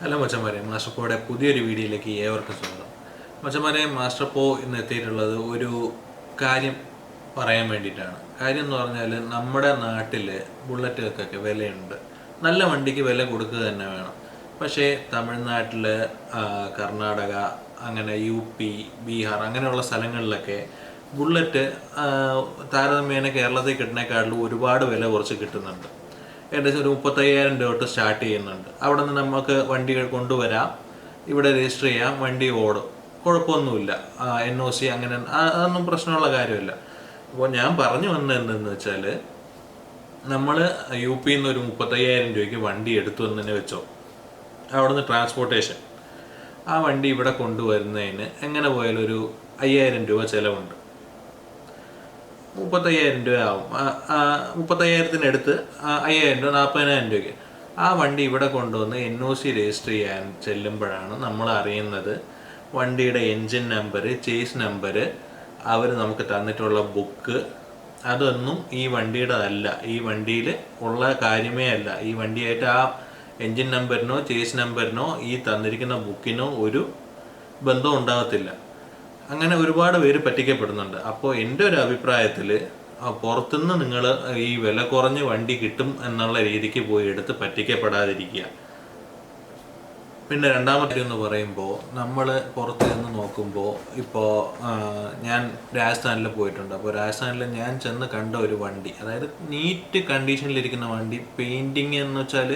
Hello മച്ചന്മാരെ master പോയുടെ പുതിയൊരു വീഡിയോയിലേക്ക് ഏവർക്കും സ്വാഗതം. മച്ചന്മാരെ മാസ്റ്റർ പോ ഇന്ന് എത്തിയിട്ടുള്ളത് ഒരു കാര്യം പറയാൻ വേണ്ടിയിട്ടാണ്. കാര്യം എന്ന് പറഞ്ഞാൽ നമ്മുടെ നാട്ടിൽ ബുള്ളറ്റുകൾക്കൊക്കെ വിലയുണ്ട്. നല്ല വണ്ടിക്ക് വില കൊടുക്കുക തന്നെ വേണം. പക്ഷേ തമിഴ്നാട്ടിൽ കർണാടക അങ്ങനെ യു പി ബീഹാർ അങ്ങനെയുള്ള സ്ഥലങ്ങളിലൊക്കെ ബുള്ളറ്റ് താരതമ്യേന കേരളത്തിൽ കിട്ടുന്നേക്കാട്ടിലും ഒരുപാട് വില കുറച്ച് കിട്ടുന്നുണ്ട്. ഏകദേശം ഒരു മുപ്പത്തയ്യായിരം രൂപ തൊട്ട് സ്റ്റാർട്ട് ചെയ്യുന്നുണ്ട്. അവിടെ നിന്ന് നമുക്ക് വണ്ടികൾ കൊണ്ടുവരാം. ഇവിടെ രജിസ്റ്റർ ചെയ്യാം. വണ്ടി ഓടും. കുഴപ്പമൊന്നുമില്ല. എൻ ഒ സി അങ്ങനെ അതൊന്നും പ്രശ്നമുള്ള കാര്യമില്ല. അപ്പോൾ ഞാൻ പറഞ്ഞു വന്നത് എന്തെന്ന് വെച്ചാൽ നമ്മൾ യു പിയിൽ നിന്ന് ഒരു മുപ്പത്തയ്യായിരം രൂപയ്ക്ക് വണ്ടി എടുത്തു എന്ന് തന്നെ വെച്ചോ. അവിടുന്ന് ട്രാൻസ്പോർട്ടേഷൻ ആ വണ്ടി ഇവിടെ കൊണ്ടുവരുന്നതിന് എങ്ങനെ പോയാലും ഒരു അയ്യായിരം രൂപ ചിലവുണ്ട്. മുപ്പത്തയ്യായിരം രൂപ ആവും ആ- ആ മുപ്പത്തയ്യായിരത്തിനടുത്ത് അയ്യായിരം രൂപ നാൽപ്പതിനായിരം രൂപയ്ക്ക്. ആ വണ്ടി ഇവിടെ കൊണ്ടുവന്ന് എൻ ഒ സി രജിസ്റ്റർ ചെയ്യാൻ ചെല്ലുമ്പോഴാണ് നമ്മൾ അറിയുന്നത്. വണ്ടിയുടെ എൻജിൻ നമ്പർ ചേസ് നമ്പർ അവർ നമുക്ക് തന്നിട്ടുള്ള ബുക്ക്. അതൊന്നും ഈ വണ്ടിയുടെ അല്ല ഈ വണ്ടിയിൽ ഉള്ള കാര്യമേ അല്ല. ഈ വണ്ടിയായിട്ട് ആ എൻജിൻ നമ്പറിനോ ചേസ് നമ്പറിനോ ഈ തന്നിരിക്കുന്ന ബുക്കിനോ ഒരു ബന്ധം ഉണ്ടാകത്തില്ല. അങ്ങനെ ഒരുപാട് പേര് പറ്റിക്കപ്പെടുന്നുണ്ട്. അപ്പോൾ എന്റെ ഒരു അഭിപ്രായത്തിൽ പുറത്തുനിന്ന് നിങ്ങൾ ഈ വില കുറഞ്ഞ വണ്ടി കിട്ടും എന്നുള്ള രീതിക്ക് പോയി എടുത്ത് പറ്റിക്കപ്പെടാതിരിക്കുക. പിന്നെ രണ്ടാമത്തെ എന്ന് പറയുമ്പോൾ നമ്മൾ പുറത്ത് നിന്ന് നോക്കുമ്പോൾ ഇപ്പോൾ ഞാൻ രാജസ്ഥാനിൽ പോയിട്ടുണ്ട്. അപ്പോൾ രാജസ്ഥാനിൽ ഞാൻ ചെന്ന് കണ്ട ഒരു വണ്ടി അതായത് നീറ്റ് കണ്ടീഷനിലിരിക്കുന്ന വണ്ടി പെയിന്റിങ് എന്ന് വെച്ചാൽ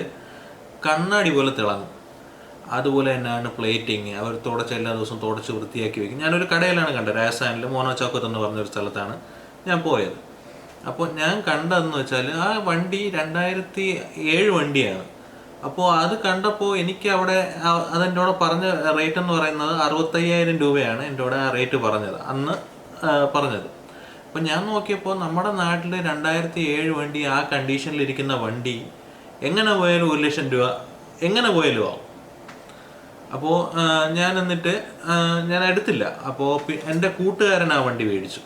കണ്ണാടി പോലെ തിളങ്ങും. അതുപോലെ തന്നെയാണ് പ്ലേറ്റിങ് അവർ തുടച്ച് എല്ലാ ദിവസവും തുടച്ച് വൃത്തിയാക്കി വെക്കും. ഞാനൊരു കടയിലാണ് കണ്ടത്. രാജസ്ഥാനിൽ മോനോചോക്കത്ത് എന്ന് പറഞ്ഞൊരു സ്ഥലത്താണ് ഞാൻ പോയത്. അപ്പോൾ ഞാൻ കണ്ടതെന്ന് വെച്ചാൽ ആ വണ്ടി രണ്ടായിരത്തി ഏഴ് വണ്ടിയാണ്. അപ്പോൾ അത് കണ്ടപ്പോൾ എനിക്ക് അവിടെ അതെന്റെ പറഞ്ഞ റേറ്റ് എന്ന് പറയുന്നത് അറുപത്തയ്യായിരം രൂപയാണ് എന്റെ കൂടെ ആ റേറ്റ് പറഞ്ഞത്. അന്ന് പറഞ്ഞത്. അപ്പോൾ ഞാൻ നോക്കിയപ്പോൾ നമ്മുടെ നാട്ടിൽ രണ്ടായിരത്തി ഏഴ് വണ്ടി ആ കണ്ടീഷനിലിരിക്കുന്ന വണ്ടി എങ്ങനെ പോയാലും ഒരു ലക്ഷം രൂപ എങ്ങനെ പോയാലും ആവും. അപ്പോൾ ഞാൻ എന്നിട്ട് ഞാൻ എടുത്തില്ല അപ്പോൾ എന്റെ കൂട്ടുകാരൻ ആ വണ്ടി മേടിച്ചു.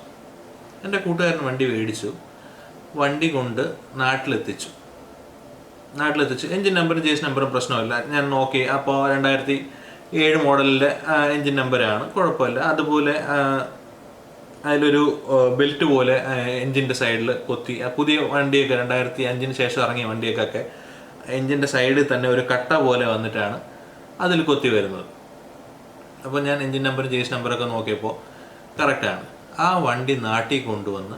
എന്റെ കൂട്ടുകാരൻ വണ്ടി മേടിച്ചു. വണ്ടി കൊണ്ട് നാട്ടിലെത്തിച്ചു. നാട്ടിലെത്തിച്ചു. എൻജിൻ നമ്പറും ജേസ് നമ്പറും പ്രശ്നമില്ല. ഞാൻ നോക്കി. അപ്പോൾ രണ്ടായിരത്തി ഏഴ് മോഡലിലെ എൻജിൻ നമ്പറാണ് കുഴപ്പമില്ല. അതുപോലെ അതിലൊരു ബെൽറ്റ് പോലെ എൻജിന്റെ സൈഡിൽ കൊത്തി പുതിയ വണ്ടിയൊക്കെ രണ്ടായിരത്തി അഞ്ചിന് ശേഷം ഇറങ്ങിയ വണ്ടിയൊക്കെ എൻജിന്റെ സൈഡിൽ തന്നെ ഒരു കട്ട പോലെ വന്നിട്ടാണ് അതിൽ കൊത്തി വരുന്നത്. അപ്പോൾ ഞാൻ എൻജിൻ നമ്പറും ജേസ് നമ്പറൊക്കെ നോക്കിയപ്പോൾ കറക്റ്റാണ്. ആ വണ്ടി നാട്ടിൽ കൊണ്ടുവന്ന്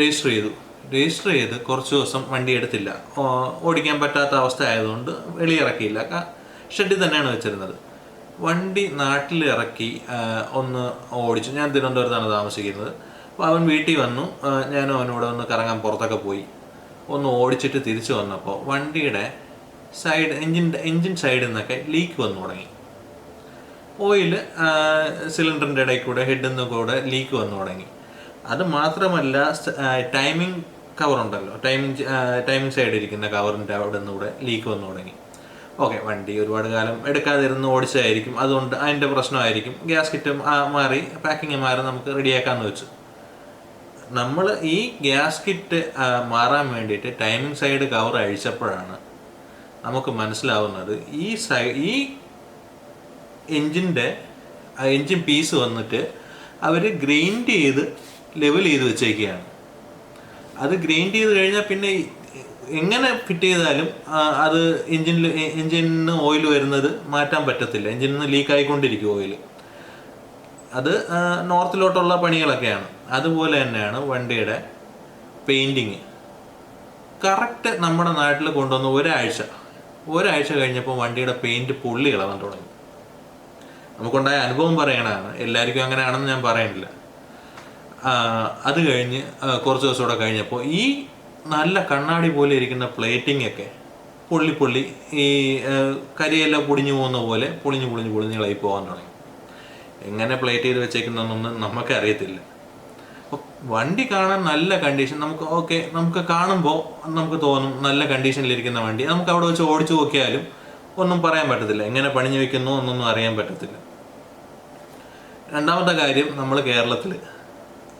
രജിസ്റ്റർ ചെയ്തു. രജിസ്റ്റർ ചെയ്ത് കുറച്ച് ദിവസം വണ്ടി എടുത്തില്ല. ഓടിക്കാൻ പറ്റാത്ത അവസ്ഥ ആയതുകൊണ്ട് വെളിയിറക്കിയില്ല. ഷെഡിൽ തന്നെയാണ് വെച്ചിരുന്നത്. വണ്ടി നാട്ടിൽ ഇറക്കി ഒന്ന് ഓടിച്ചു. ഞാൻ തിരുവനന്തപുരത്താണ് താമസിക്കുന്നത്. അപ്പോൾ അവൻ വീട്ടിൽ വന്നു. ഞാനും അവനോട് ഒന്ന് കറങ്ങാൻ പുറത്തൊക്കെ പോയി. ഒന്ന് ഓടിച്ചിട്ട് തിരിച്ചു വന്നപ്പോൾ വണ്ടിയുടെ സൈഡ് എൻജിൻ എൻജിൻ സൈഡിൽ നിന്നൊക്കെ ലീക്ക് വന്നു തുടങ്ങി. ഓയിൽ സിലിണ്ടറിന്റെ ഇടയിൽ കൂടെ ഹെഡിൽ നിന്ന് കൂടെ ലീക്ക് വന്നു തുടങ്ങി. അത് മാത്രമല്ല ടൈമിംഗ് കവർ ഉണ്ടല്ലോ. ടൈമിംഗ് ടൈമിംഗ് സൈഡ് ഇരിക്കുന്ന കവറിന്റെ അവിടെ നിന്ന് കൂടെ ലീക്ക് വന്നു തുടങ്ങി. ഓക്കെ വണ്ടി ഒരുപാട് കാലം എടുക്കാതിരുന്ന് ഓടിച്ചതായിരിക്കും. അതുകൊണ്ട് അതിന്റെ പ്രശ്നമായിരിക്കും. ഗ്യാസ് കിറ്റ് മാറി പാക്കിങ് മാറി നമുക്ക് റെഡിയാക്കാമെന്ന് വെച്ചു. നമ്മൾ ഈ ഗ്യാസ് കിറ്റ് മാറാൻ വേണ്ടിയിട്ട് ടൈമിംഗ് സൈഡ് കവർ അഴിച്ചപ്പോഴാണ് നമുക്ക് മനസ്സിലാവുന്നത് ഈ സൈ ഈ എൻജിന്റെ എൻജിൻ പീസ് വന്നിട്ട് അവർ ഗ്രൈൻഡ് ചെയ്ത് ലെവൽ ചെയ്ത് വെച്ചേക്കുകയാണ് അത് ഗ്രൈൻഡ് ചെയ്ത് കഴിഞ്ഞാൽ പിന്നെ എങ്ങനെ ഫിറ്റ് ചെയ്താലും അത് എൻജിനിൽ നിന്ന് ഓയിൽ വരുന്നത് മാറ്റാൻ പറ്റത്തില്ല. എൻജിനിൽ നിന്ന് ലീക്ക് ആയിക്കൊണ്ടിരിക്കും ഓയിൽ. അത് നോർത്തിലോട്ടുള്ള പണികളൊക്കെയാണ്. അതുപോലെ തന്നെയാണ് വണ്ടിയുടെ പെയിന്റിങ്. കറക്റ്റ് നമ്മുടെ നാട്ടിൽ കൊണ്ടുവന്ന് ഒരാഴ്ച ഒരാഴ്ച കഴിഞ്ഞപ്പോൾ വണ്ടിയുടെ പെയിന്റ് പൊള്ളി ഇളവാൻ തുടങ്ങി. നമുക്കുണ്ടായ അനുഭവം പറയണതാണ്. എല്ലാവർക്കും അങ്ങനെയാണെന്ന് ഞാൻ പറയണില്ല. അത് കഴിഞ്ഞ് കുറച്ച് ദിവസം കൂടെ കഴിഞ്ഞപ്പോൾ ഈ നല്ല കണ്ണാടി പോലെ ഇരിക്കുന്ന പ്ലേറ്റിംഗ് ഒക്കെ പൊള്ളി പൊള്ളി ഈ കരിയെല്ലാം പൊടിഞ്ഞു പോകുന്ന പോലെ പൊളിഞ്ഞു പൊളിഞ്ഞു പൊളിഞ്ഞ് ഇളകി പോകാൻ തുടങ്ങി. എങ്ങനെ പ്ലേറ്റ് ചെയ്ത് വെച്ചേക്കുന്നതെന്നൊന്നും നമുക്ക് അറിയത്തില്ല വണ്ടി കാണാൻ നല്ല കണ്ടീഷൻ നമുക്ക് ഓക്കെ നമുക്ക് കാണുമ്പോൾ നമുക്ക് തോന്നും നല്ല കണ്ടീഷനിലിരിക്കുന്ന വണ്ടി. നമുക്ക് അവിടെ വെച്ച് ഓടിച്ചു നോക്കിയാലും ഒന്നും പറയാൻ പറ്റത്തില്ല. എങ്ങനെ പണിഞ്ഞു വെക്കുന്നു എന്നൊന്നും അറിയാൻ പറ്റത്തില്ല. രണ്ടാമത്തെ കാര്യം നമ്മൾ കേരളത്തിൽ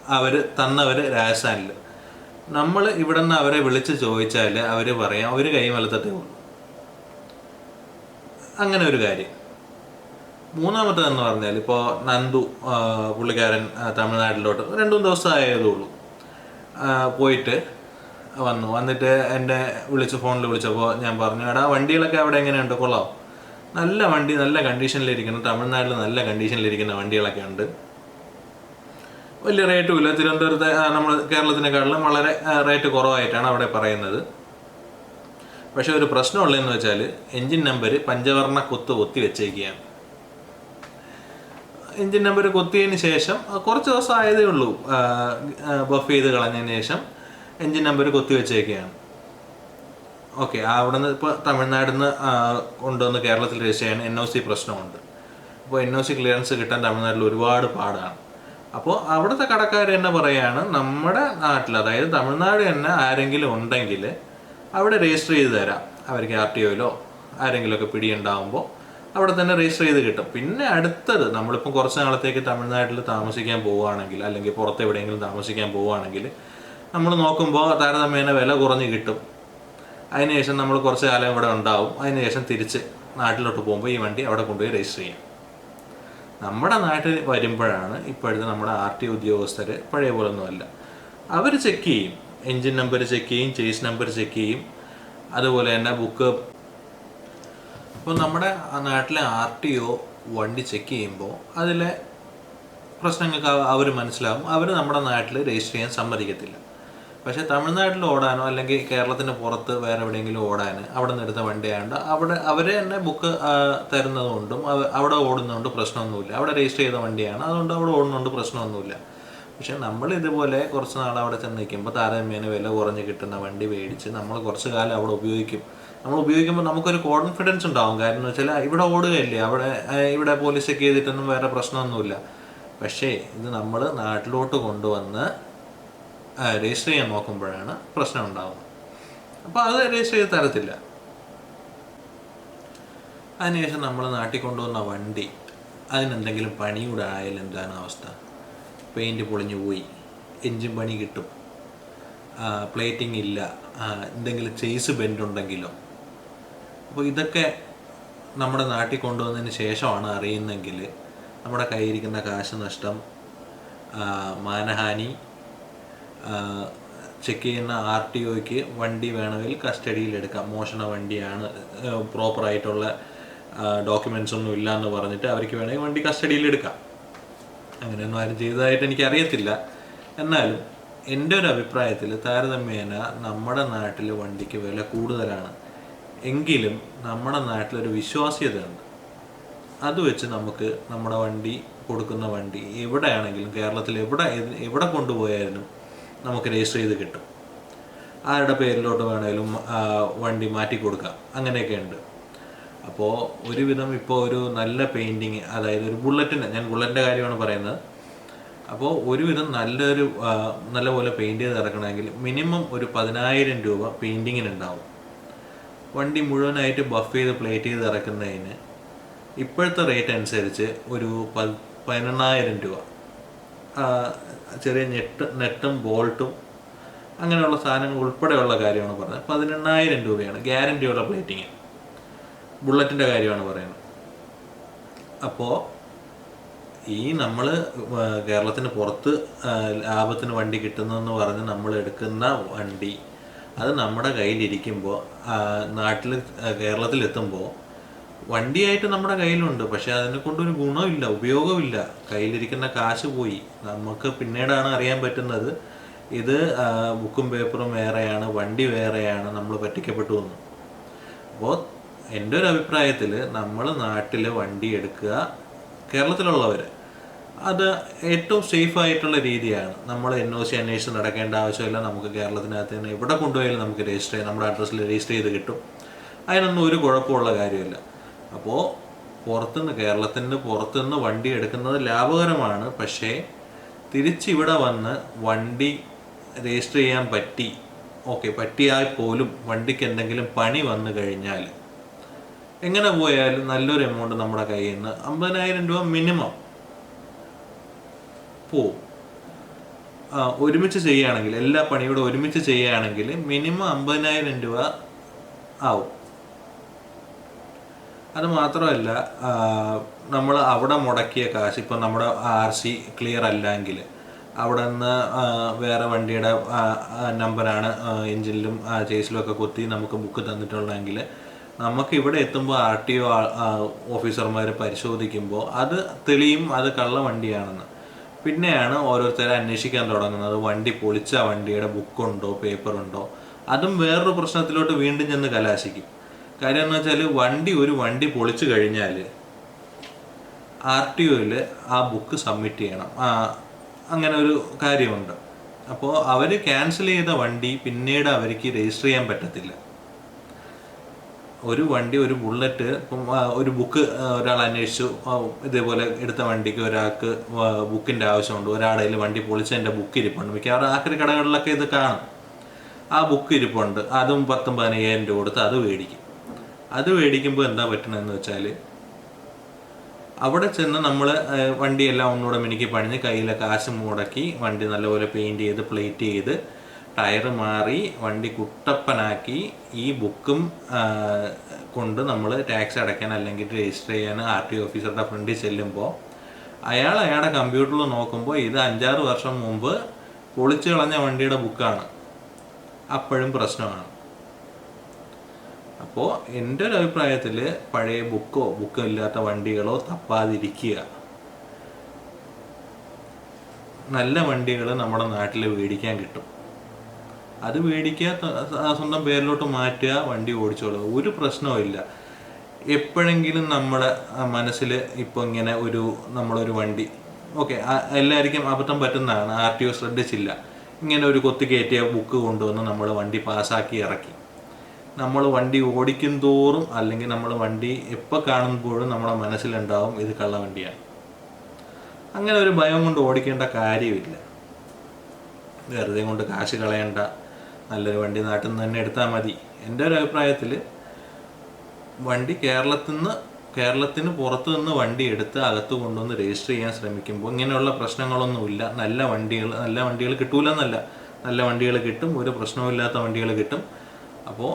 അവർ തന്നവർ രാജസ്ഥാനിൽ നമ്മൾ ഇവിടെ നിന്ന് അവരെ വിളിച്ച് ചോദിച്ചാൽ അവർ പറയാം അവർ കൈ മലത്തട്ടേ ഉള്ളൂ. അങ്ങനെ ഒരു കാര്യം. മൂന്നാമത്തേതെന്ന് പറഞ്ഞാൽ ഇപ്പോൾ നന്ദു പുള്ളിക്കാരൻ തമിഴ്നാട്ടിലോട്ട് രണ്ടു മൂന്ന് ദിവസം ഉള്ളൂ പോയിട്ട് വന്നു. വന്നിട്ട് എന്നെ വിളിച്ച് ഫോണിൽ വിളിച്ചപ്പോൾ ഞാൻ പറഞ്ഞു എടാ വണ്ടികളൊക്കെ അവിടെ എങ്ങനെയുണ്ട്? കൊള്ളാം. നല്ല വണ്ടി നല്ല കണ്ടീഷനിലിരിക്കുന്ന തമിഴ്നാട്ടിൽ നല്ല കണ്ടീഷനിലിരിക്കുന്ന വണ്ടികളൊക്കെ ഉണ്ട്. വലിയ റേറ്റും ഇല്ല. തിരുവനന്തപുരത്തെ നമ്മൾ കേരളത്തിനെക്കാട്ടിലും വളരെ റേറ്റ് കുറവായിട്ടാണ് അവിടെ പറയുന്നത്. പക്ഷെ ഒരു പ്രശ്നമുള്ളതെന്ന് വെച്ചാൽ എൻജിൻ നമ്പർ പഞ്ചവർണ കുത്ത് ഒത്തി വെച്ചേക്കുകയാണ് എൻജിൻ നമ്പർ കൊത്തിയതിന് ശേഷം കുറച്ച് ദിവസം ആയതേ ഉള്ളൂ ബഫ് ചെയ്ത് കളഞ്ഞതിന് ശേഷം എഞ്ചിൻ നമ്പർ കൊത്തി വെച്ചേക്കുകയാണ് ഓക്കെ അവിടെ നിന്ന് ഇപ്പോൾ തമിഴ്നാട്ടിൽ നിന്ന് കൊണ്ടുവന്ന് കേരളത്തിൽ രജിസ്റ്റർ ചെയ്യാൻ എൻ ഒ സി പ്രശ്നമുണ്ട്. അപ്പോൾ എൻ ഒ സി ക്ലിയറൻസ് കിട്ടാൻ തമിഴ്നാട്ടിൽ ഒരുപാട് പാടാണ്. അപ്പോൾ അവിടുത്തെ കടക്കാർ തന്നെ പറയുകയാണ് നമ്മുടെ നാട്ടിൽ അതായത് തമിഴ്നാട് തന്നെ ആരെങ്കിലും ഉണ്ടെങ്കിൽ അവിടെ രജിസ്റ്റർ ചെയ്ത് തരാം. അവർക്ക് ആർ ടി ഒയിലോ ആരെങ്കിലുമൊക്കെ പിടിയുണ്ടാകുമ്പോൾ അവിടെ തന്നെ രജിസ്റ്റർ ചെയ്ത് കിട്ടും. പിന്നെ അടുത്തത് നമ്മളിപ്പം കുറച്ച് നാളത്തേക്ക് തമിഴ്നാട്ടിൽ താമസിക്കാൻ പോവുകയാണെങ്കിൽ അല്ലെങ്കിൽ പുറത്ത് എവിടെയെങ്കിലും താമസിക്കാൻ പോവുകയാണെങ്കിൽ നമ്മൾ നോക്കുമ്പോൾ താരതമ്യേന വില കുറഞ്ഞ് കിട്ടും. അതിനുശേഷം നമ്മൾ കുറച്ച് കാലം ഇവിടെ ഉണ്ടാവും. അതിനുശേഷം തിരിച്ച് നാട്ടിലോട്ട് പോകുമ്പോൾ ഈ വണ്ടി അവിടെ കൊണ്ടുപോയി രജിസ്റ്റർ ചെയ്യാം. നമ്മുടെ നാട്ടിൽ വരുമ്പോഴാണ് ഇപ്പോഴത്തെ നമ്മുടെ ആർ ടി ഉദ്യോഗസ്ഥർ പഴയ പോലൊന്നുമല്ല. അവർ ചെക്ക് ചെയ്യും. എൻജിൻ നമ്പർ ചെക്ക് ചെയ്യും ചേസ് നമ്പർ ചെക്ക് ചെയ്യും. അതുപോലെ തന്നെ ബുക്ക് അപ്പോൾ നമ്മുടെ നാട്ടിലെ ആർ ടി ഒ വണ്ടി ചെക്ക് ചെയ്യുമ്പോൾ അതിലെ പ്രശ്നങ്ങൾക്ക് അവർ മനസ്സിലാവും. അവർ നമ്മുടെ നാട്ടിൽ രജിസ്റ്റർ ചെയ്യാൻ സമ്മതിക്കത്തില്ല. പക്ഷേ തമിഴ്നാട്ടിൽ ഓടാനോ അല്ലെങ്കിൽ കേരളത്തിന് പുറത്ത് വേറെ എവിടെയെങ്കിലും ഓടാൻ അവിടെ നിന്ന് എടുത്ത വണ്ടിയായതുകൊണ്ട് അവിടെ അവർ തന്നെ ബുക്ക് തരുന്നതുകൊണ്ടും അവ- അവിടെ ഓടുന്നതുകൊണ്ട് പ്രശ്നമൊന്നുമില്ല. അവിടെ രജിസ്റ്റർ ചെയ്ത വണ്ടിയാണ്. അതുകൊണ്ട് അവിടെ ഓടുന്നതുകൊണ്ട് പ്രശ്നമൊന്നുമില്ല. പക്ഷെ നമ്മൾ ഇതുപോലെ കുറച്ച് നാൾ അവിടെ ചെന്ന് നിൽക്കുമ്പോൾ താരതമ്യേന വില കുറഞ്ഞ് കിട്ടുന്ന വണ്ടി മേടിച്ച് നമ്മൾ കുറച്ച് കാലം അവിടെ ഉപയോഗിക്കും. നമ്മൾ ഉപയോഗിക്കുമ്പോൾ നമുക്കൊരു കോൺഫിഡൻസ് ഉണ്ടാവും. കാരണം എന്ന് വെച്ചാൽ ഇവിടെ ഓടുകയല്ലേ? അവിടെ ഇവിടെ പോലീസ് ചെക്ക് ചെയ്തിട്ടൊന്നും വേറെ പ്രശ്നമൊന്നുമില്ല. പക്ഷേ ഇത് നമ്മൾ നാട്ടിലോട്ട് കൊണ്ടുവന്ന് രജിസ്റ്റർ ചെയ്യാൻ നോക്കുമ്പോഴാണ് പ്രശ്നം ഉണ്ടാവുന്നത്. അപ്പോൾ അത് രജിസ്റ്റർ ചെയ്ത് തരത്തില്ല. അതിനുശേഷം നമ്മൾ നാട്ടിൽ കൊണ്ടുവന്ന വണ്ടി അതിനെന്തെങ്കിലും പണി കൂടെ ആയാലും എന്താണ് അവസ്ഥ? പെയിന്റ് പൊളിഞ്ഞു പോയി. എഞ്ചിൻ പണി കിട്ടും. പ്ലേറ്റിംഗ് ഇല്ല. എന്തെങ്കിലും ചേസ് ബെൻഡ് ഉണ്ടെങ്കിലോ? അപ്പോൾ ഇതൊക്കെ നമ്മുടെ നാട്ടിൽ കൊണ്ടുവന്നതിന് ശേഷമാണ് അറിയുന്നെങ്കിൽ നമ്മുടെ കയ്യിരിക്കുന്ന കാശ് നഷ്ടം ആ, മാനഹാനി ചെക്ക് ചെയ്യുന്ന ആർ ടി ഒക്ക് വണ്ടി വേണമെങ്കിൽ കസ്റ്റഡിയിലെടുക്കാം മോഷണ വണ്ടിയാണ് പ്രോപ്പറായിട്ടുള്ള ഡോക്യുമെൻസ് ഒന്നും ഇല്ല എന്ന് പറഞ്ഞിട്ട് അവർക്ക് വേണമെങ്കിൽ വണ്ടി കസ്റ്റഡിയിലെടുക്കാം അങ്ങനെയൊന്നും ആരും ചെയ്തതായിട്ട് എനിക്ക് അറിയത്തില്ല. എന്നാലും എന്റെ ഒരു അഭിപ്രായത്തിൽ താരതമ്യേന നമ്മുടെ നാട്ടിൽ വണ്ടിക്ക് വില കൂടുതലാണ്. എങ്കിലും നമ്മുടെ നാട്ടിലൊരു വിശ്വാസ്യതയുണ്ട്. അത് വെച്ച് നമുക്ക് നമ്മുടെ വണ്ടി കൊടുക്കുന്ന വണ്ടി എവിടെയാണെങ്കിലും കേരളത്തിൽ എവിടെ എവിടെ കൊണ്ടുപോയാലും നമുക്ക് രജിസ്റ്റർ ചെയ്ത് കിട്ടും. ആരുടെ പേരിലോട്ട് വേണേലും വണ്ടി മാറ്റി കൊടുക്കാം. അങ്ങനെയൊക്കെ ഉണ്ട്. അപ്പോൾ ഒരുവിധം ഇപ്പോൾ ഒരു നല്ല പെയിന്റിങ് അതായത് ഒരു ബുള്ളറ്റിന് ഞാൻ ബുള്ളറ്റിന്റെ കാര്യമാണ് പറയുന്നത്. അപ്പോൾ ഒരുവിധം നല്ലൊരു നല്ല നല്ലപോലെ പെയിന്റ് ചെയ്ത് ഇറക്കണമെങ്കിൽ മിനിമം ഒരു പതിനായിരം രൂപ പെയിന്റിങ്ങിനുണ്ടാവും വണ്ടി മുഴുവനായിട്ട് ബഫ് ചെയ്ത് പ്ലേറ്റ് ചെയ്ത് ഇറക്കുന്നതിന് ഇപ്പോഴത്തെ റേറ്റ് അനുസരിച്ച് ഒരു പതിനെണ്ണായിരം രൂപ. ചെറിയ നെറ്റ് നെട്ടും ബോൾട്ടും അങ്ങനെയുള്ള സാധനങ്ങൾ ഉൾപ്പെടെയുള്ള കാര്യമാണ് പറയുന്നത് പതിനെണ്ണായിരം രൂപയാണ് ഗ്യാരണ്ടിയുള്ള പ്ലേറ്റിങ് ബുള്ളറ്റിന്റെ കാര്യമാണ് പറയുന്നത്. അപ്പോൾ ഈ നമ്മൾ കേരളത്തിന് പുറത്ത് ലാഭത്തിന് വണ്ടി കിട്ടുന്നതെന്ന് പറഞ്ഞ് നമ്മൾ എടുക്കുന്ന വണ്ടി അത് നമ്മുടെ കയ്യിലിരിക്കുമ്പോൾ നാട്ടിൽ കേരളത്തിലെത്തുമ്പോൾ വണ്ടിയായിട്ട് നമ്മുടെ കയ്യിലുണ്ട്. പക്ഷെ അതിനെ കൊണ്ടൊരു ഗുണമില്ല ഉപയോഗമില്ല. കയ്യിലിരിക്കുന്ന കാശ് പോയി. നമുക്ക് പിന്നീടാണ് അറിയാൻ പറ്റുന്നത് ഇത് ബുക്കും പേപ്പറും വേറെയാണ് വണ്ടി വേറെയാണ് നമ്മൾ പറ്റിക്കപ്പെട്ടു എന്ന്. അപ്പോൾ എന്റെ ഒരു അഭിപ്രായത്തിൽ നമ്മൾ നാട്ടിൽ വണ്ടി എടുക്കുക കേരളത്തിലുള്ളവർ അത് ഏറ്റവും സേഫ് ആയിട്ടുള്ള രീതിയാണ്. നമ്മൾ എൻ ഒ സി അന്വേഷിച്ച് നടക്കേണ്ട ആവശ്യമില്ല. നമുക്ക് കേരളത്തിനകത്ത് തന്നെ എവിടെ കൊണ്ടുപോയാലും നമുക്ക് രജിസ്റ്റർ ചെയ്യാം. നമ്മുടെ അഡ്രസ്സിൽ രജിസ്റ്റർ ചെയ്ത് കിട്ടും. അതിനൊന്നും ഒരു കുഴപ്പമുള്ള കാര്യമില്ല. അപ്പോൾ പുറത്തുനിന്ന് കേരളത്തിന് പുറത്തുനിന്ന് വണ്ടി എടുക്കുന്നത് ലാഭകരമാണ്. പക്ഷേ തിരിച്ചിവിടെ വന്ന് വണ്ടി രജിസ്റ്റർ ചെയ്യാൻ പറ്റി ഓക്കെ പറ്റിയാൽ പോലും വണ്ടിക്ക് എന്തെങ്കിലും പണി വന്നു കഴിഞ്ഞാൽ എങ്ങനെ പോയാലും നല്ലൊരു എമൗണ്ട് നമ്മുടെ കയ്യിൽ നിന്ന് അമ്പതിനായിരം രൂപ മിനിമം പോവും ഒരുമിച്ച് ചെയ്യുകയാണെങ്കിൽ എല്ലാ പണിയോടും ഒരുമിച്ച് ചെയ്യുകയാണെങ്കിൽ മിനിമം അമ്പതിനായിരം രൂപ ആവും. അത് മാത്രമല്ല നമ്മൾ അവിടെ മുടക്കിയ കാശ് ഇപ്പം നമ്മുടെ ആർ സി ക്ലിയർ അല്ലെങ്കിൽ അവിടെ നിന്ന് വേറെ വണ്ടിയുടെ നമ്പറാണ് എഞ്ചിനിലും ചേസിലും ഒക്കെ കുത്തി നമുക്ക് ബുക്ക് തന്നിട്ടുള്ളതെങ്കിൽ നമുക്ക് ഇവിടെ എത്തുമ്പോൾ ആർ ടി ഒ ഓഫീസർമാർ പരിശോധിക്കുമ്പോൾ അത് തെളിയും അത് കള്ള വണ്ടിയാണെന്ന്. പിന്നെയാണ് ഓരോരുത്തരെ അന്വേഷിക്കാൻ തുടങ്ങുന്നത്. വണ്ടി പൊളിച്ച വണ്ടിയുടെ ബുക്കുണ്ടോ പേപ്പറുണ്ടോ? അതും വേറൊരു പ്രശ്നത്തിലോട്ട് വീണ്ടും ചെന്ന് കലാശിക്കും. കാര്യം എന്ന് വെച്ചാൽ വണ്ടി ഒരു വണ്ടി പൊളിച്ചു കഴിഞ്ഞാൽ ആർ ടി ഒയിൽ ആ ബുക്ക് സബ്മിറ്റ് ചെയ്യണം. അങ്ങനെ ഒരു കാര്യമുണ്ട്. അപ്പോൾ അവർ ക്യാൻസൽ ചെയ്ത വണ്ടി പിന്നീട് അവർക്ക് രജിസ്റ്റർ ചെയ്യാൻ പറ്റത്തില്ല. ഒരു വണ്ടി ഒരു ബുള്ളറ്റ് ഒരു ബുക്ക് ഒരാൾ അന്വേഷിച്ചു. ഇതേപോലെ എടുത്ത വണ്ടിക്ക് ഒരാൾക്ക് ബുക്കിന്റെ ആവശ്യമുണ്ട്. ഒരാളുടെ കയ്യിൽ വണ്ടി പൊളിച്ചതിന്റെ ബുക്ക് ഇരിപ്പുണ്ട്. മിക്കവാറും ആക്രി കടകളിലൊക്കെ ഇത് കാണും. ആ ബുക്ക് ഇരിപ്പുണ്ട്. അതും പത്തും പതിനയ്യായിരം രൂപ കൊടുത്ത് അത് മേടിക്കും. അത് മേടിക്കുമ്പോൾ എന്താ പറ്റണമെന്ന് വെച്ചാൽ അവിടെ ചെന്ന് നമ്മൾ വണ്ടിയെല്ലാം ഒന്നുകൂടെ മിനുക്കി പണിഞ്ഞ് കയ്യിലെ കാശ് മുടക്കി വണ്ടി നല്ലപോലെ പെയിന്റ് ചെയ്ത് പ്ലേറ്റ് ചെയ്ത് ടയർ മാറി വണ്ടി കുട്ടപ്പനാക്കി ഈ ബുക്കും കൊണ്ട് നമ്മൾ ടാക്സ് അടയ്ക്കാൻ അല്ലെങ്കിൽ രജിസ്റ്റർ ചെയ്യാൻ ആർ ടി ഓഫീസറുടെ ഫ്രണ്ടിൽ ചെല്ലുമ്പോൾ അയാൾ അയാളുടെ കമ്പ്യൂട്ടറിൽ നോക്കുമ്പോൾ ഇത് അഞ്ചാറ് വർഷം മുമ്പ് പൊളിച്ചു കളഞ്ഞ വണ്ടിയുടെ ബുക്കാണ്. അപ്പോഴും പ്രശ്നമാണ്. അപ്പോൾ എന്റെ ഒരു അഭിപ്രായത്തിൽ പഴയ ബുക്കോ ബുക്കോ ഇല്ലാത്ത വണ്ടികളോ തപ്പാതിരിക്കുക. നല്ല വണ്ടികൾ നമ്മുടെ നാട്ടിൽ മേടിക്കാൻ കിട്ടും. അത് മേടിക്കുക സ്വന്തം പേരിലോട്ട് മാറ്റുക വണ്ടി ഓടിച്ചോളുക. ഒരു പ്രശ്നവും ഇല്ല. എപ്പോഴെങ്കിലും നമ്മുടെ മനസ്സിൽ ഇപ്പോൾ ഇങ്ങനെ ഒരു നമ്മളൊരു വണ്ടി ഓക്കെ എല്ലാവർക്കും അബദ്ധം പറ്റുന്നതാണ്. ആർ ടി ഒ ശ്രദ്ധിച്ചില്ല. ഇങ്ങനെ ഒരു കൊത്തി കയറ്റിയ ബുക്ക് കൊണ്ടുവന്ന് നമ്മൾ വണ്ടി പാസ്സാക്കി ഇറക്കി. നമ്മൾ വണ്ടി ഓടിക്കും തോറും അല്ലെങ്കിൽ നമ്മൾ വണ്ടി എപ്പോൾ കാണുമ്പോഴും നമ്മുടെ മനസ്സിലുണ്ടാവും ഇത് കള്ള വണ്ടിയാണ്. അങ്ങനെ ഒരു ഭയം കൊണ്ട് ഓടിക്കേണ്ട കാര്യമില്ല. വെറുതെ കൊണ്ട് കാശ് കളയണ്ട. നല്ലൊരു വണ്ടി നാട്ടിൽ നിന്ന് തന്നെ എടുത്താൽ മതി. എന്റെ ഒരു അഭിപ്രായത്തിൽ വണ്ടി കേരളത്തിൽ നിന്ന് കേരളത്തിന് പുറത്തു നിന്ന് വണ്ടി എടുത്ത് അകത്ത് കൊണ്ടുവന്ന് രജിസ്റ്റർ ചെയ്യാൻ ശ്രമിക്കുമ്പോൾ ഇങ്ങനെയുള്ള പ്രശ്നങ്ങളൊന്നുമില്ല നല്ല വണ്ടികൾ നല്ല വണ്ടികൾ കിട്ടൂലെന്നല്ല. നല്ല വണ്ടികൾ കിട്ടും ഒരു പ്രശ്നവുമില്ലാത്ത വണ്ടികൾ കിട്ടും. അപ്പോൾ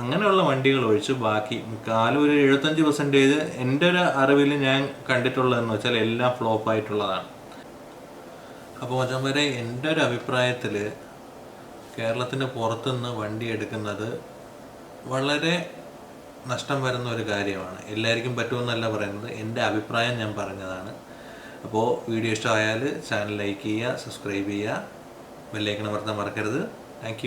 അങ്ങനെയുള്ള വണ്ടികൾ ഒഴിച്ച് ബാക്കി കാലം ഒരു എഴുപത്തഞ്ച് പെർസെന്റേജ് എന്റെ ഒരു അറിവിൽ ഞാൻ കണ്ടിട്ടുള്ളതെന്ന് വെച്ചാൽ എല്ലാം ഫ്ലോപ്പ് ആയിട്ടുള്ളതാണ് അപ്പോൾ വരെ എന്റെ ഒരു അഭിപ്രായത്തിൽ കേരളത്തിന് പുറത്തുനിന്ന് വണ്ടി എടുക്കുന്നത് വളരെ നഷ്ടം വരുന്ന ഒരു കാര്യമാണ്. എല്ലാവർക്കും പറ്റുമെന്നല്ല പറയുന്നത്. എന്റെ അഭിപ്രായം ഞാൻ പറഞ്ഞതാണ്. അപ്പോൾ വീഡിയോ ഇഷ്ടമായാൽ ചാനൽ ലൈക്ക് ചെയ്യുക സബ്സ്ക്രൈബ് ചെയ്യുക. ബെല്ലൈക്കൺ അമർത്താൻ മറക്കരുത്. താങ്ക്